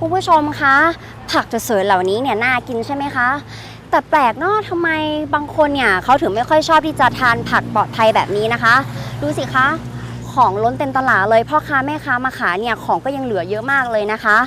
คุณผู้ชมคะ ผักสวยๆเหล่านี้เนี่ยน่ากินใช่ไหมคะ แต่แปลกเนาะทำไมบางคนเนี่ยเขาถึงไม่ค่อยชอบที่จะทานผักปลอดภัยแบบนี้นะคะ ดูสิคะ ของล้นเต็มตลาดเลยพ่อค้าแม่ค้ามาขายเนี่ยของก็ยังเหลือเยอะมากเลยนะคะ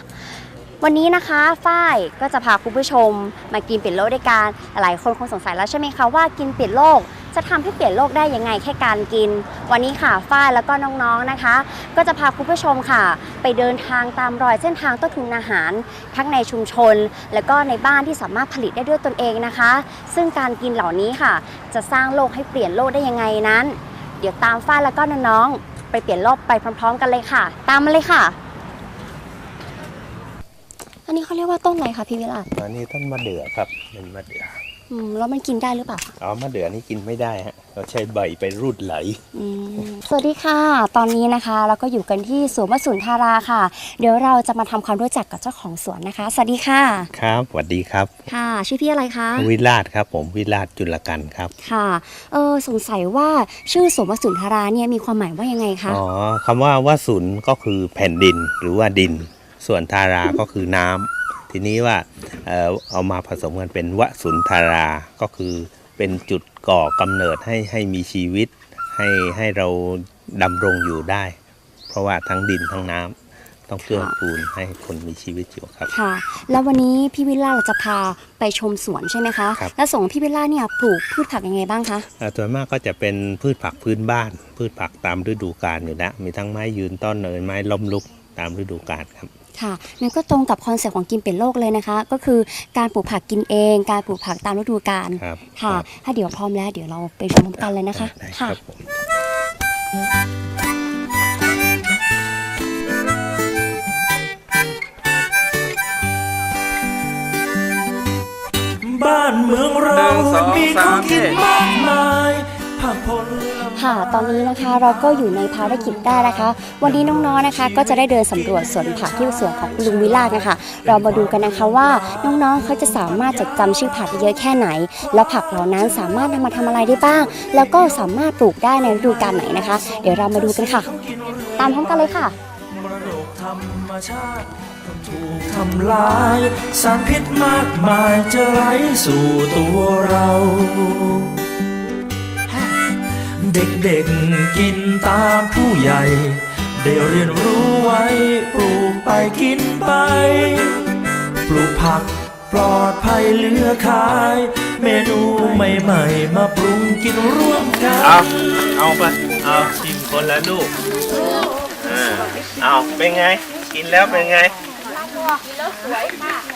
วันนี้นะคะฝ้ายก็จะพาคุณผู้ชมมากินเปลี่ยนโลกด้วยกันหลายคนคงสงสัยแล้วใช่ไหมคะว่ากินเปลี่ยนโลก จะทำให้เปลี่ยนโลกได้ยังไงแค่การกิน วันนี้ค่ะฝ้ายแล้วก็น้องๆนะคะ ก็จะพาคุณผู้ชมค่ะ ไปเดินทางตามรอยเส้นทางต้นทุนอาหาร ทั้งในชุมชน และก็ในบ้านที่สามารถผลิตได้ด้วยตนเองนะคะ ซึ่งการกินเหล่านี้ค่ะ จะสร้างโลกให้เปลี่ยนโลกได้ยังไงนั้น เดี๋ยวตามฝ้ายแล้วก็น้องๆไปเปลี่ยนโลกไปพร้อม ๆ กันเลยค่ะ ตามมาเลยค่ะ อันนี้เขาเรียกว่าต้นอะไรคะพี่วิลาศอันนี้ต้นมะเดื่อครับเป็นมะเดื่อ อืมแล้วมันกินได้หรือเปล่าคะอ๋อมะเดื่อนี่กินไม่ได้ฮะเราใช้ใบไปรูดไหล อืมสวัสดีค่ะ ตอนนี้นะคะ เราก็อยู่กันที่สวนวสุนทาราค่ะ เดี๋ยวเราจะมาทำความรู้จักกับเจ้าของสวนนะคะ สวัสดีค่ะ ครับสวัสดีครับ ค่ะ ชื่อพี่อะไรคะ วิราชครับ ผมวิราชจุลกันครับ ค่ะ เออสงสัยว่าชื่อสวนวสุนทาราเนี่ยมีความหมายว่ายังไงคะ อ๋อคำว่าวสุนก็คือแผ่นดินหรือว่าดิน ส่วนทาราก็คือน้ำ ทีนี้ว่าเอ่อเอามาผสมกันเป็นวสุนทาราก็คือเป็นจุดก่อกำเนิดให้ให้มีชีวิต ให้ให้เราดำรงอยู่ได้ เพราะว่าทั้งดินทั้งน้ำต้องเกื้อกูลให้คนมีชีวิตอยู่ครับค่ะ แล้ววันนี้พี่วิลาเราจะพาไปชมสวนใช่ไหมคะครับแล้วสวนของพี่วิลาเนี่ยปลูกพืชผักยังไงบ้างคะเอ่อส่วนมากก็จะเป็นพืชผักพื้นบ้าน พืชผักตามฤดูกาลอยู่แล้วมีทั้งไม้ยืนต้นเอ่ยไม้ล้มลุกตามฤดูกาลครับ ค่ะนั่นก็ตรงกับคอนเซ็ปต์ของกินเป็นโลกเลยนะคะ ก็คือการปลูกผักกินเอง การปลูกผักตามฤดูกาลครับค่ะรับ ถ้าเดี๋ยวพร้อมแล้วเดี๋ยวเราไปชมพร้อมกันเลยนะคะได้คค่ะรับผม บ้านเมืองเราหนึ่งสองมีของกินสามมากมายผักผลไม้ ค่ะ ตอนนี้นะคะเราก็อยู่ในภารกิจได้นะคะ วันนี้น้องๆนะคะ ก็จะได้เดินสำรวจสวนผักที่สวนของลุงวิลาศนะคะ เรามาดูกันนะคะว่าน้องๆเขาจะสามารถจดจำชื่อผักได้เยอะแค่ไหน แล้วผักเหล่านั้นสามารถนำมาทำอะไรได้บ้าง แล้วก็สามารถปลูกได้ในฤดูกาลไหนนะคะ เดี๋ยวเรามาดูกันค่ะ ตามพร้อมกันเลยค่ะมรดกธรรมชาติถูกทำลาย สารพิษมากมายจะไหลสู่ตัวเรา เด็กๆกินตามผู้ใหญ่ ได้เรียนรู้ไว้ปลูกไปกินไป ปลูกผักปลอดภัยเหลือขาย เมนูใหม่ๆ มาปรุงกินร่วมกัน เอาเอาไป เอาชิมคนละลูกอ่าเอาเป็นไง กินแล้วเป็นไง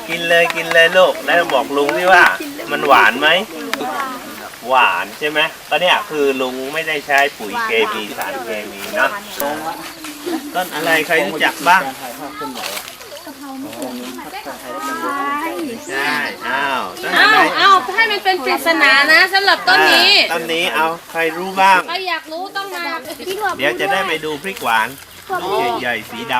กินเลยกินเลยลูก แล้วบอกลุงที่ว่า มันหวานไหม หวานใช่ไหมก็เนี่ยคือลุงไม่ได้ใช้ปุ๋ยเคมีสารเคมีเนาะต้นอะไรใครรู้จักบ้างใช่อ้าวต้นอะอ้าไรวอ้าวให้มันเป็นปริศนานะสำหรับต้นนี้อ่าต้นนี้เอาใครรู้บ้าง ใครอยากรู้ต้องมาเดี๋ยวจะได้ไปดูพริกหวานลูกใหญ่ๆสีด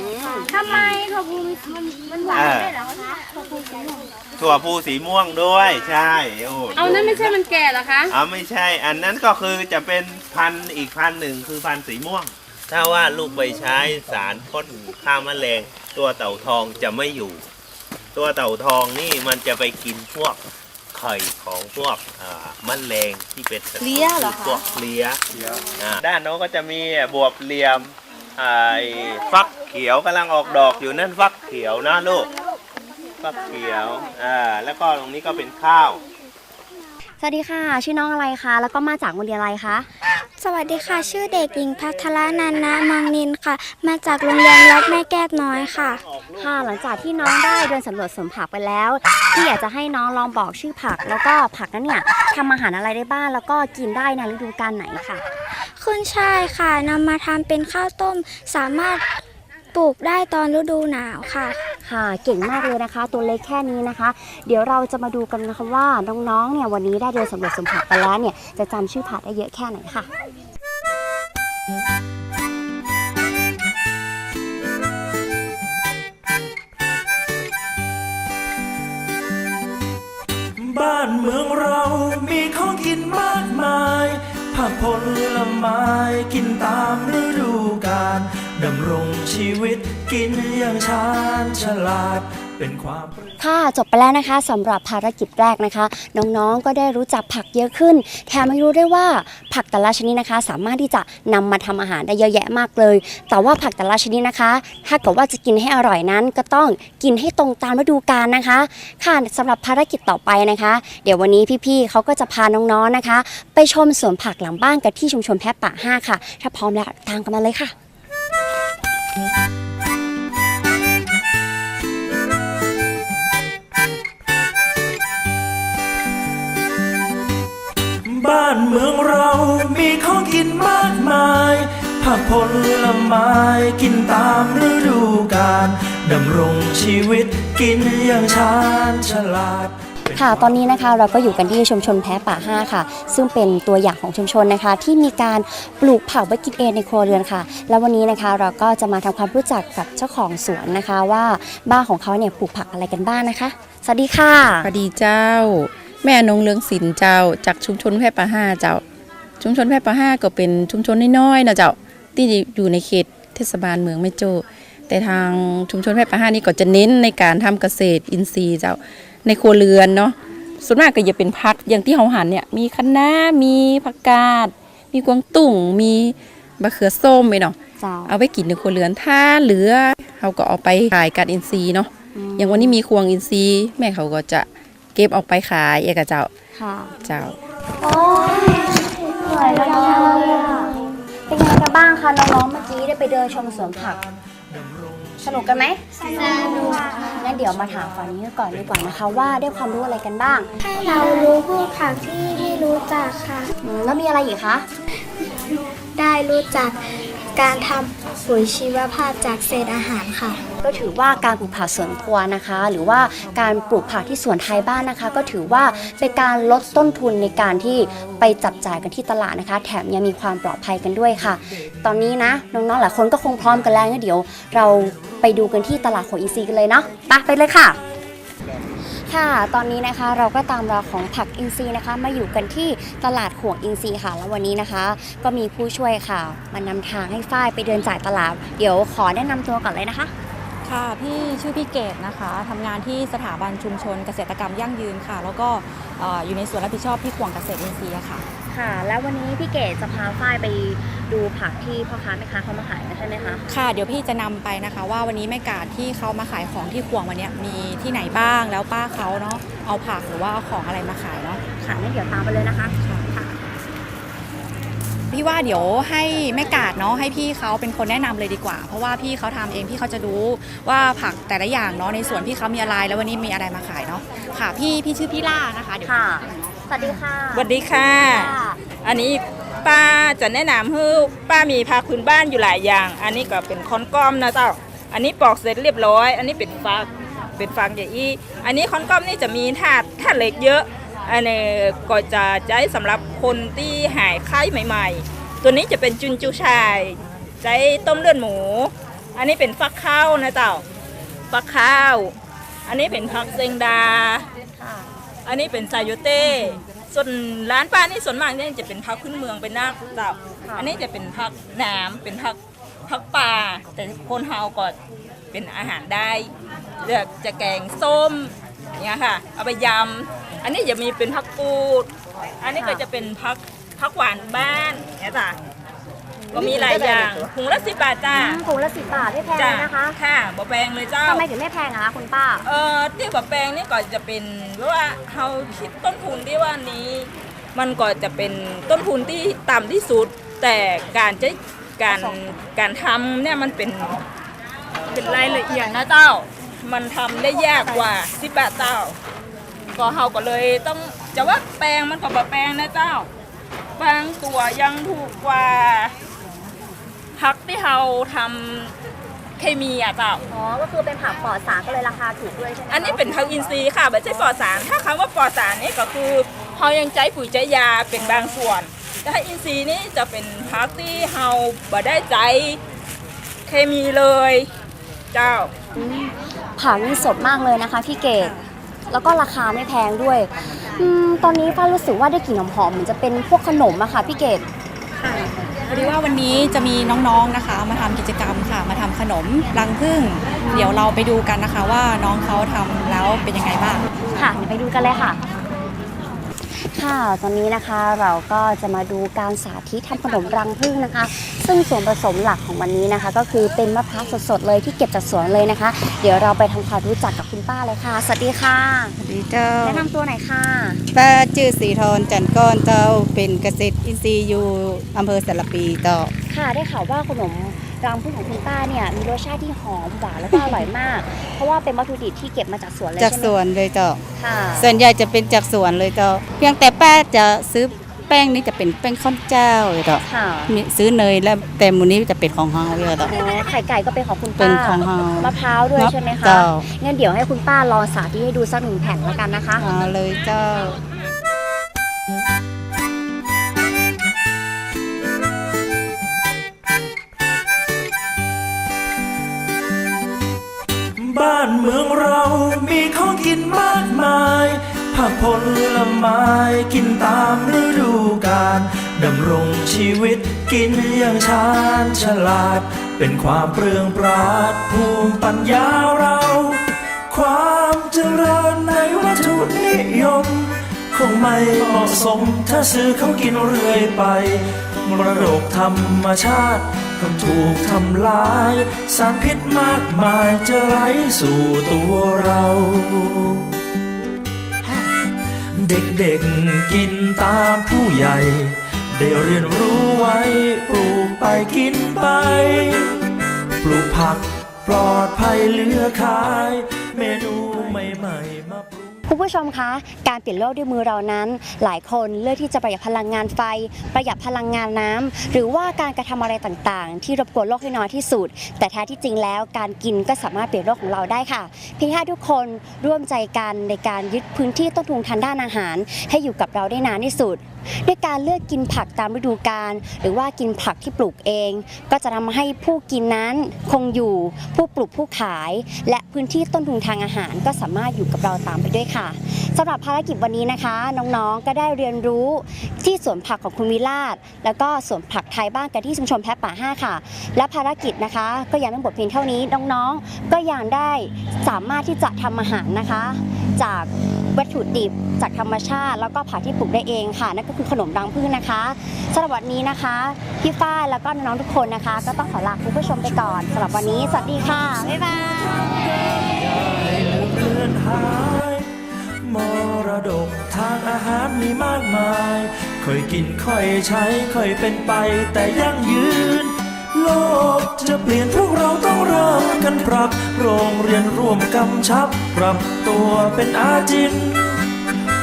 ำ ทำไมถั่วพูมันมันหวานได้เหรอคะถั่วพูสีม่วง ถั่วพูสีม่วงด้วยใช่โอ้เอานั้นไม่ใช่มันแก่เหรอคะเอาไม่ใช่ อันนั้นก็คือจะเป็นพันธุ์อีกพันธุ์หนึ่งคือพันธุ์สีม่วง ถ้าว่าลูกไปใช้สารพ่นฆ่าแมลงตัวเต่าทองจะไม่อยู่ ตัวเต่าทองนี่มันจะไปกินพวกไข่ของพวกเอ่อแมลงที่เป็นศัตรูเลี้ยเหรอคะพวกเลี้ยอ่าด้านโน้นก็จะมีบวบเหลี่ยมไอ้ฟักเขียวกำลังออกดอกอยู่นั่นฟักเขียวนะลูกฟั กเขียวอ่าแล้วก็ตรงนี้ก็เป็นข้าว สวัสดีค่ะ ชื่อน้องอะไรคะ แล้วก็มาจากโรงเรียนอะไรคะ สวัสดีค่ะ ชื่อเด็กหญิงพัทรนันนะมังนินค่ะ มาจากโรงเรียนวัดแม่แก้วน้อยค่ะ ค่ะหลังจากที่น้องได้เดินสำรวจสวนผักไปแล้วพี่อยากจะให้น้องลองบอกชื่อผัก แล้วก็ผักนั้นเนี่ยทำอาหารอะไรได้บ้างแล้วก็กินได้ในฤดูกาลไหนค่ะ ขึ้นช่ายค่ะนำมาทำเป็นข้าวต้ม สามารถปลูกได้ตอนฤดูหนาวค่ะ ค่ะ เก่งมากเลยนะคะ ตัวเล็กแค่นี้นะคะ เดี๋ยวเราจะมาดูกันนะคะว่าน้องๆ เนี่ยวันนี้ได้เดินสำรวจสวนผักไปแล้วเนี่ยจะจำชื่อผักได้เยอะแค่ไหนค่ะ บ้านเมืองเรามีของกินมากมายผักผลไม้กินตามฤ วิตกินอย่างชาญฉลาด เป็นความค่ะจบไปแล้วนะคะสำหรับภารกิจแรกนะคะ น้องๆก็ได้รู้จักผักเยอะขึ้น แถมไม่รู้ได้วยว่าผักแต่ละชนิดนะคะ สามารถที่จะนำมาทำอาหารได้เยอะแยะมากเลย แต่ว่าผักแต่ละชนิดนะคะ ถ้าเกิดว่าจะกินให้อร่อยนั้น ก็ต้องกินให้ตรงตามฤดูกาลนะคะ ค่ะสำหรับภารกิจต่อไปนะคะ เดี๋ยววันนี้พี่ๆเขาก็จะพาน้องๆนะคะ ไปชมสวนผักหลังบ้านกันที่ชุมชนแพะป่า5ค่ะ ถ้าพร้อมแล้วตามกันมาเลยค่ะ บ้านเมืองเรามีของกินมากมายผักผลไม้กินตามฤดูกาลดำรงชีวิตกินอย่างชาญฉลาดค่ะ ตอนนี้นะคะเราก็อยู่กันที่ชุมชนแพ้ป่า 5 ค่ะ ซึ่งเป็นตัวอย่างของชุมชนนะคะ ที่มีการปลูกผักไว้กินเองในครัวเรือนค่ะ แล้ววันนี้นะคะเราก็จะมาทำความรู้จักกับเจ้าของสวนนะคะว่าบ้านของเขาเนี่ยปลูกผักอะไรกันบ้างนะคะ สวัสดีค่ะ สวัสดีเจ้า แม่นงเลืองศิลป์เจ้าจากชุมชนแพร่ปะห้าเจ้า ชุมชนแพร่ปะห้าก็เป็นชุมชนน้อยๆนะเจ้าที่อยู่ในเขตเทศบาลเมืองแม่โจ้แต่ทางชุมชนแพร่ปะห้านี่ก็จะเน้นในการทำเกษตรอินทรีย์เจ้าในครัวเรือนเนาะส่วนมากก็จะเป็นพักอย่างที่เฮาหันเนี่ยมีคะน้ามีผักกาด มีกวางตุ้งมีบะเขือส้มไปเนาะเจ้าเอาไว้กินในครัวเรือนถ้าเหลือเขาก็เอาไปขายการอินทรีย์เนาะอย่างวันนี้มีควงอินทรีย์ แม่เขาก็จะ เก็บออกไปขายเอกบเจ้าค่ะเจ้าโอ้ยสวยจังเลยอะเป็นยังไงกันบ้างคะน้องๆเมื่อกี้ได้ไปเดินชมสวนผัก สนุกกันไหมสนุกงั้นเดี๋ยวมาถามฝั่งนี้ก่อนดีกว่านะคะว่าได้ความรู้อะไรกันบ้าง ให้เรารู้พวกผักที่ที่รู้จักค่ะอืมแล้วมีอะไรอีกคะ ได้รู้จัก การทำปุ๋ยชีวภาพจากเศษอาหารค่ะ ก็ถือว่าการปลูกผักสวนครัวนะคะ หรือว่าการปลูกผักที่สวนไทยบ้านนะคะ ก็ถือว่าเป็นการลดต้นทุนในการที่ไปจับจ่ายกันที่ตลาดนะคะ แถมยังมีความปลอดภัยกันด้วยค่ะ ตอนนี้นะน้องๆหลายคนก็คงพร้อมกันแล้วงั้นเดี๋ยว เราไปดูกันที่ตลาดของอีซีกันเลยเนาะไปไปเลยค่ะ ค่ะ ตอนนี้นะคะเราก็ตามราของผักอินทรีย์นะคะ มาอยู่กันที่ตลาดห่วงอินทรีย์ค่ะ แล้ววันนี้นะคะ ก็มีผู้ช่วยค่ะ มานำทางให้ฝ้ายไปเดินจ่ายตลาด เดี๋ยวขอแนะนำตัวก่อนเลยนะคะ ค่ะพี่ชื่อพี่เกดนะคะทำงานที่สถาบันชุมชนเกษตรกรรมยั่งยืนค่ะ แล้วก็อยู่ในส่วนรับผิดชอบที่ขวงเกษตรอินทรีย์ค่ะ ค่ะ แล้ววันนี้พี่เกดจะพาฝ้ายไปดูผักที่พ่อค้าแม่ค้าเขามาขายกันใช่ไหมคะ ค่ะ เดี๋ยวพี่จะนำไปนะคะ ว่าวันนี้แม่กาดที่เขามาขายของที่ขวงวันเนี้ยมีที่ไหนบ้างแล้วป้าเขาเนาะเอาผักหรือว่าเอาของอะไรมาขายเนาะค่ะงั้นเดี๋ยวตามไปเลยนะคะค่ะพี่ว่าเดี๋ยวให้แม่กาดเนาะให้พี่เขาเป็นคนแนะนำเลยดีกว่า เพราะว่าพี่เขาทำเองพี่เขาจะรู้ว่าผักแต่ละอย่างเนาะในส่วนพี่เขามีอะไรแล้ววันนี้มีอะไรมาขายเนาะค่ะ พี่พี่ชื่อพี่ล่านะคะเดี๋ยวค่ะสวัสดีค่ะสวัสดีค่ะค่ะ อันนี้ป้าจะแนะนำให้ป้ามีผักพื้นบ้านอยู่หลายอย่าง อันนี้ก็เป็นคอนก้อมนะเจ้า อันนี้ปอกเสร็จเรียบร้อย อันนี้เป็นฟักเป็นฟังใหญ่อีอันนี้คอนก้อมนี่จะมีถาดถาดเหล็กเยอะ อันนี้ก็จะใช้สำหรับคนที่หายไข้ใหม่ ๆ ตัวนี้จะเป็นจุนจูชายใช้ต้มเลือดหมู อันนี้เป็นฟักข้าวนะเจ้า ฟักข้าว อันนี้เป็นผักเซงดา อันนี้เป็นซาโยเต้ ส่วนร้านป้านี่ส่วนมากเนี่ยจะเป็นพักขึ้นเมืองเป็นหน้าเต่าอันนี้จะเป็นพักน้ำเป็นพักพักปลาแต่คนเฮาก็เป็นอาหารได้ เลือกจะแกงส้มอย่างเงี้ยค่ะ เอาไปยำอันนี้จะมีเป็นพักกูด อันนี้ก็จะเป็นพักพักหวานบ้านเนี่ยจ้ะ ก็มีหลายอย่างถุงละสิบบาทจ้าถุงละสิบบาทไม่แพงจ้าเลยนะคะค่ะบ่แพงเลยเจ้า ทำไมถึงไม่แพงอะคะคุณป้า เอ่อที่กับแปลงนี่ก็จะเป็นว่าเราคิดต้นทุนที่ว่านี้ มันก็จะเป็นต้นทุนที่ต่ำที่สุด แต่การจะการการทำเนี่ยมันเป็นเป็นรายละเอียดนะเจ้า มันทำได้ยากกว่าสิบบาทเจ้า ก็เราก็เลยต้องจะว่าแปลงมันก็บ่แปลงนะเจ้า บางตัวยังถูกกว่า พักที่เราทำเคมีอะเจ้า อ๋อ ก็คือเป็นผักปลอดสารก็เลยราคาถูกด้วยใช่ไหมคะอันนี้เป็นทางอินทรีย์ค่ะไม่ใช่ปลอดสาร ถ้าคำว่าปลอดสารนี่ก็คือเขายังใช้ปุ๋ยใช้ยาเป็นบางส่วน แต่ถ้าอินทรีย์นี่จะเป็นพักที่เราบ่ได้ใจเคมีเลย เจ้าผักนี่สดมากเลยนะคะพี่เกดแล้วก็ราคาไม่แพงด้วยอมตอนนี้ฟ้ารู้สึกว่าได้กลิ่นหอมๆเหมือนจะเป็นพวกขนมอะค่ะพี่เกดพ อดีว่าวันนี้จะมีน้องๆนะคะ มาทำกิจกรรมค่ะ มาทำขนมรังผึ้งเดี๋ยวเราไปดูกันนะคะว่าน้องเขาทำแล้วเป็นยังไงบ้างค่ะเดี๋ยวไปดูกันเลยค่ะ ค่ะ ตอนนี้นะคะเราก็จะมาดูการสาธิตทำขนมรังผึ้งนะคะ ซึ่งส่วนผสมหลักของวันนี้นะคะ ก็คือเป็นมะพร้าวสดๆเลยที่เก็บจากสวนเลยนะคะ เดี๋ยวเราไปทำความรู้จักกับคุณป้าเลยค่ะ สวัสดีค่ะสวัสดีเจ้าแนะนำตัวหน่อยค่ะป้าชื่อสีทรจันทร์ก้อนเจ้าเป็นเกษตรอินทรีย์อยู่อำเภอสารปีเจ้าค่ะได้ข่าวว่าขนม รังผึ้งของคุณป้าเนี่ยมีรสชาติที่หอมหวานแล้วก็อร่อยมาก เพราะว่าเป็นวัตถุดิบที่เก็บมาจากสวนเลยจากใช่ไหมสวนเลยเจ้า ค่ะส่วนใหญ่จะเป็นจากสวนเลยเจ้า เพียงแต่ป้าจะซื้อแป้งนี่จะเป็นแป้งข้าวเจ้าเลยเจ้าค่ะมีซื้อเนยแล้วแต่หมูนี้จะเป็นของเฮาเลยเจ้า อ๋อไข่ไก่ก็เป็นของคุณเป็ป้านของเฮามะพร้าวด้วยใช่ไหมคะเจ้างั้นเดี๋ยวให้คุณป้าลองสาธิตให้ดูสักหนึ่งแผ่นแล้วกันนะคะ เอาเลยเจ้า บ้านเมืองเรา มีของกินมากมาย ผักผลไม้กินตามฤดูกาลดำรงชีวิตกินอย่างชาญฉลาด เป็นความเปลืองปราดภูมิปัญญาเรา ความเจริญในวัตถุนิยม คงไม่เหมาะสมถ้าซื้อเขากินเรื่อยไปมรดกธรรมชาติ ถูกทำลาย สารพิษมากมายจะไหลสู่ตัวเรา เด็กๆกินตามผู้ใหญ่ ได้เรียนรู้ไว้ปลูกไปกินไป ปลูกผักปลอดภัยเหลือขาย เมนูใหม่ๆมาป คุณผู้ชมคะ การเปลี่ยนโลกด้วยมือเรานั้น หลายคนเลือกที่จะประหยัดพลังงานไฟ ประหยัดพลังงานน้ำหรือว่าการกระทำอะไรต่างๆ ที่รบกวนโลกให้น้อยที่สุด แต่แท้ที่จริงแล้วการกินก็สามารถเปลี่ยนโลกของเราได้ค่ะเพียงแค่ทุกคนร่วมใจกันในการยึดพื้นที่ต้นทุนทางด้านอาหาร ให้อยู่กับเราได้นานที่สุด ด้วยการเลือกกินผักตามฤดูกาลหรือว่ากินผักที่ปลูกเอง ก็จะทำให้ผู้กินนั้นคงอยู่ผู้ปลูกผู้ขาย และพื้นที่ต้นทุนทางอาหารก็สามารถอยู่กับเราตามไปด้วยค่ะสำหรับภารกิจวันนี้นะคะ น้องๆก็ได้เรียนรู้ที่สวนผักของคุณวิลาศแล้วก็สวนผักไทยบ้านกันที่ชุมชนแพะป่าห้าค่ะ และภารกิจนะคะ ก็ยังไม่หมดเพียงเท่านี้น้องๆ ก็ยังได้สามารถที่จะทำอาหารนะคะ จากวัตถุดิบจากธรรมชาติ แล้วก็ผักที่ปลูกได้เองค่ะ นั่นก็คือขนมรังผึ้งนะคะสำหรับวันนี้นะคะพี่ฝ้ายแล้วก็น้องๆทุกคนนะคะ ก็ต้องขอลาคุณผู้ชมไปก่อนสำหรับวันนี้สวัสดีค่ะบ๊ายบาย มรดกทางอาหารมีมากมาย ค่อยกินค่อยใช้ค่อยเป็นไปแต่ยั่งยืน โลกจะเปลี่ยนพวกเราต้องเริ่มกันปรับ โรงเรียนร่วมกำชับ ปรับตัวเป็นอาจิน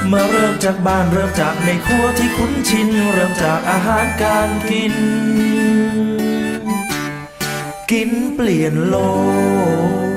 เมื่อเริ่มจากบ้านเริ่มจากในครัวที่คุ้นชิน เริ่มจากอาหารการกิน กินเปลี่ยนโลก